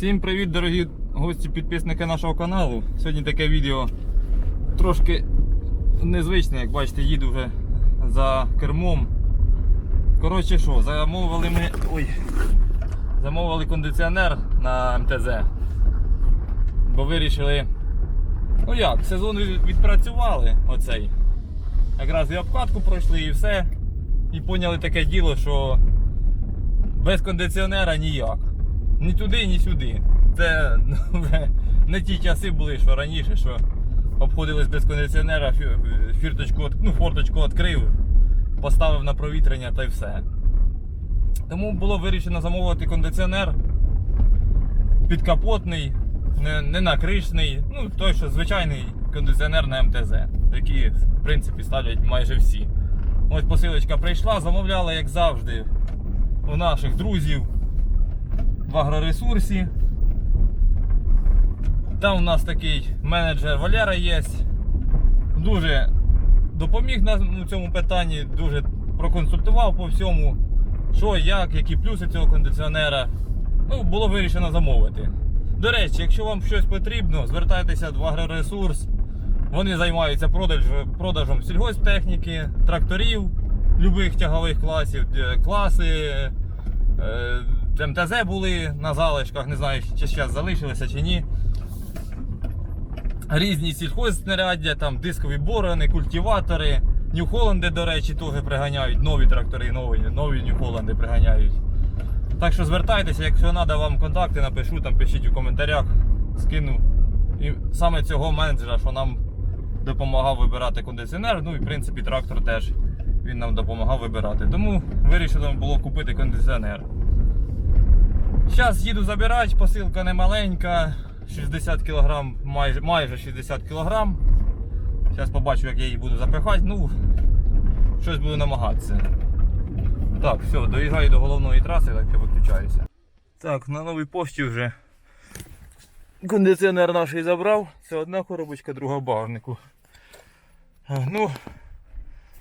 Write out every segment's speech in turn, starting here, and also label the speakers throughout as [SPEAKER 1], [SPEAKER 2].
[SPEAKER 1] Всім привіт, дорогі гості, підписники нашого каналу. Сьогодні таке відео трошки незвичне, як бачите, їду вже за кермом. Коротше що, замовили ми. Ой, замовили кондиціонер на МТЗ. Бо вирішили. Ну як, сезон відпрацювали оцей. Якраз і обкатку пройшли і все. І поняли таке діло, що без кондиціонера ніяк. Ні туди, ні сюди. Це ну, вже не ті часи були, що раніше, що обходились без кондиціонера, фірточку, ну, форточку відкрив, поставив на провітрення та й все. Тому було вирішено замовити кондиціонер підкапотний, не, не накришний, ну той, що звичайний кондиціонер на МТЗ, який в принципі ставлять майже всі. Ось посилочка прийшла, замовляли, як завжди, у наших друзів в агроресурсі. Там у нас такий менеджер Валера є. Дуже допоміг нам у цьому питанні, дуже проконсультував по всьому, що, як, які плюси цього кондиціонера. Ну, було вирішено замовити. До речі, якщо вам щось потрібно, звертайтеся в агроресурс. Вони займаються продаж, продажем сільгосптехніки, тракторів любих тягових класів, е, класи. Е, МТЗ були на залишках, не знаю, чи зараз залишилися чи ні. Різні сільхозснаряддя, там дискові борони, культиватори. Нью-Холланди, до речі, теж приганяють. Нові трактори, нові, нові Нью-Холланди приганяють. Так що звертайтеся, якщо треба вам контакти, напишу, там пишіть у коментарях, скину. І саме цього менеджера, що нам допомагав вибирати кондиціонер, ну і в принципі трактор теж він нам допомагав вибирати. Тому вирішено було купити кондиціонер. Зараз їду забирати, посилка не маленька, 60 кг, майже, майже 60 кг. Зараз побачу, як я її буду запихати. Ну, щось буду намагатися. Так, все, доїжджаю до головної траси, так я виключаюся. Так, на новій пошті вже кондиціонер наш забрав. Це одна коробочка, друга багажнику. Е, Ну,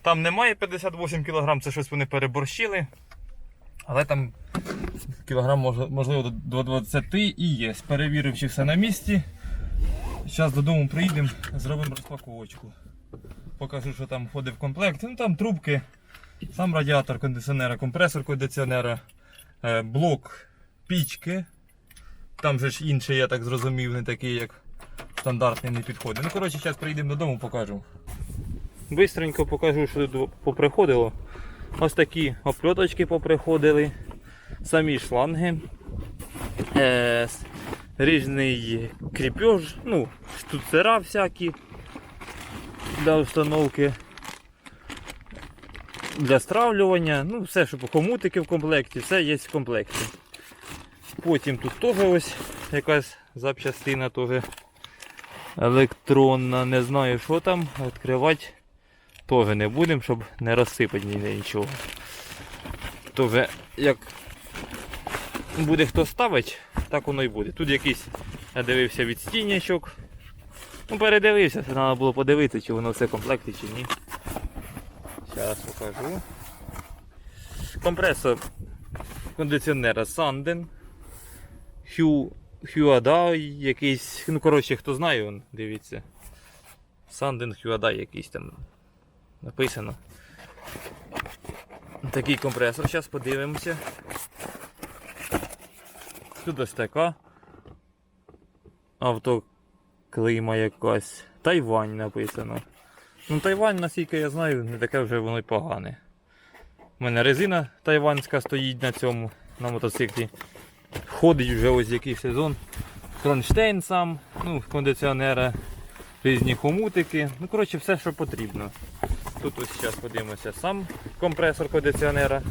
[SPEAKER 1] там немає 58 кг, це щось вони переборщили. Але там кілограм можливо до- до 20 і є. Перевірив, чи все на місці. Зараз додому приїдемо, зробимо розпаковочку. Покажу, що там входить в комплект. Ну там трубки, сам радіатор кондиціонера, компресор кондиціонера, е, блок пічки. Там же ж інший, я так зрозумів, не такий, як стандартний не підходить. Ну, коротше, зараз приїдемо додому, покажу. Бистренько покажу, що тут поприходило. Ось такі опльоточки поприходили, самі шланги, е, різний кріпеж, ну, штуцера всякі для установки, для стравлювання, ну, все, що хомутики в комплекті, все є в комплекті. Потім тут теж ось якась запчастина теж електронна, не знаю що там, відкривати теж не будемо, щоб не розсипати ніде нічого. Тоже як буде хто ставить, так воно і буде. Тут якийсь, я дивився відстійнячок. Ну, передивився, треба було подивитися, чи воно все в комплекті, чи ні. Зараз покажу. Компресор кондиціонера Sanden. Huadai якийсь. Ну, коротше, хто знає, дивіться. Sanden Huadai якийсь там написано. Такий компресор, зараз подивимося. Тут ось така автоклейма якась. Тайвань написано. Ну, Тайвань, наскільки я знаю, не таке вже воно й погане. У мене резина тайванська стоїть на цьому, на мотоциклі. Ходить вже ось який сезон. Кронштейн сам, ну, кондиціонера, різні хомутики. Ну, коротше, все, що потрібно. Тут ось зараз подивимося сам компресор кондиціонера.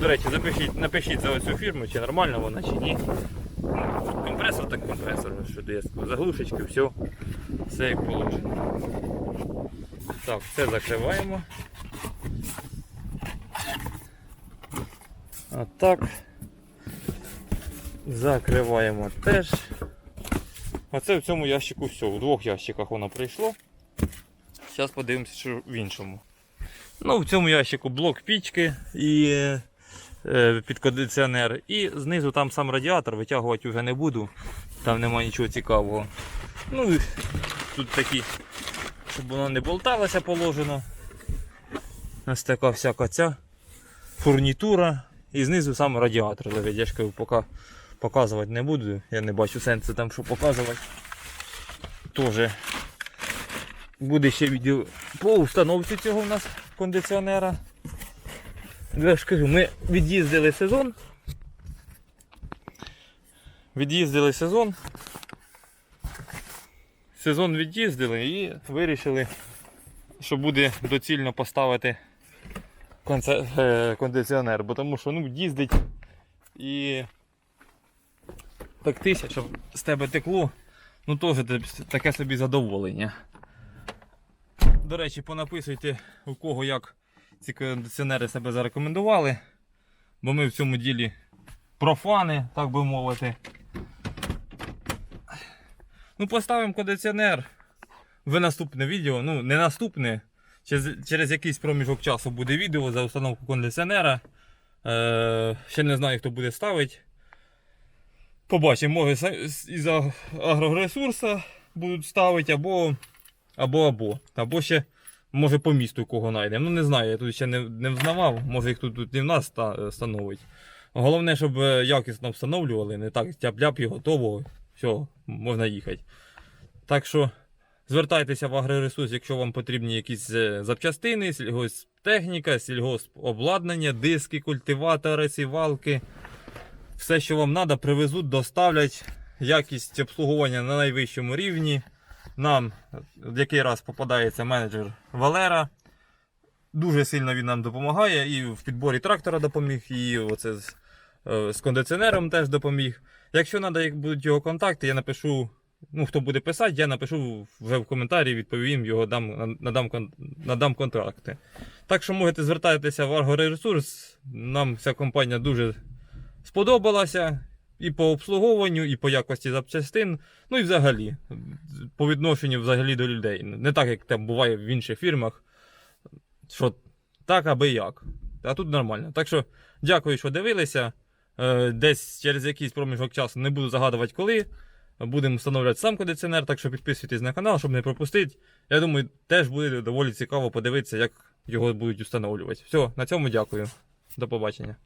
[SPEAKER 1] До речі, запишіть, напишіть за оцю фірму, чи нормально вона, чи ні. Компресор так компресор, що де я сказав, заглушечки, все, все як положено. Так, все закриваємо. А так. Закриваємо теж. Оце в цьому ящику все. У двох ящиках воно прийшло. Зараз подивимося, що в іншому. Ну, в цьому ящику блок пічки і е, під кондиціонер. І знизу там сам радіатор, витягувати вже не буду. Там немає нічого цікавого. Ну тут такі, щоб воно не болталося положено. Ось така всяка ця фурнітура. І знизу сам радіатор лежить. Я ж кажу, поки показувати не буду. Я не бачу сенсу там що показувати. Тоже буде ще відео по установці цього у нас кондиціонера. Я ж кажу, ми від'їздили сезон. Від'їздили сезон. Сезон від'їздили і вирішили, що буде доцільно поставити е, кондиціонер, бо тому що ну, їздить і тактися, щоб з тебе текло, ну теж таке собі задоволення. До речі, понаписуйте у кого як ці кондиціонери себе зарекомендували, бо ми в цьому ділі профани, так би мовити. Ну, поставимо кондиціонер в наступне відео. Ну, не наступне. Через, через якийсь проміжок часу буде відео за установку кондиціонера. Е, ще не знаю, хто буде ставити. Побачимо, може із агроресурсу будуть ставити, або або або. Або ще, може, по місту кого знайдемо. Ну не знаю, я тут ще не, не взнавав, може їх тут, тут і в нас ста- становить. Головне, щоб е, якісно встановлювали, не так тяп-ляп і готово. Все, можна їхати. Так що звертайтеся в агроресурс, якщо вам потрібні якісь е, запчастини, сільгосптехніка, сільгоспобладнання, диски, культиватори, сівалки. Все, що вам треба, привезуть, доставлять. Якість обслуговування на найвищому рівні. Нам в який раз попадається менеджер Валера. Дуже сильно він нам допомагає. І в підборі трактора допоміг, і оце з, е, з кондиціонером теж допоміг. Якщо треба, як будуть його контакти, я напишу. Ну, хто буде писати, я напишу вже в коментарі, відповім його, дам, надам, надам контракти. Так що можете звертатися в Аргоресурс. Нам ця компанія дуже сподобалася. І по обслуговуванню, і по якості запчастин, ну і взагалі, по відношенню взагалі до людей. Не так, як там буває в інших фірмах, що так аби як. А тут нормально. Так що дякую, що дивилися. Е, Десь через якийсь проміжок часу не буду загадувати коли. Будемо встановлювати сам кондиціонер, так що підписуйтесь на канал, щоб не пропустити. Я думаю, теж буде доволі цікаво подивитися, як його будуть встановлювати. Все, на цьому дякую. До побачення.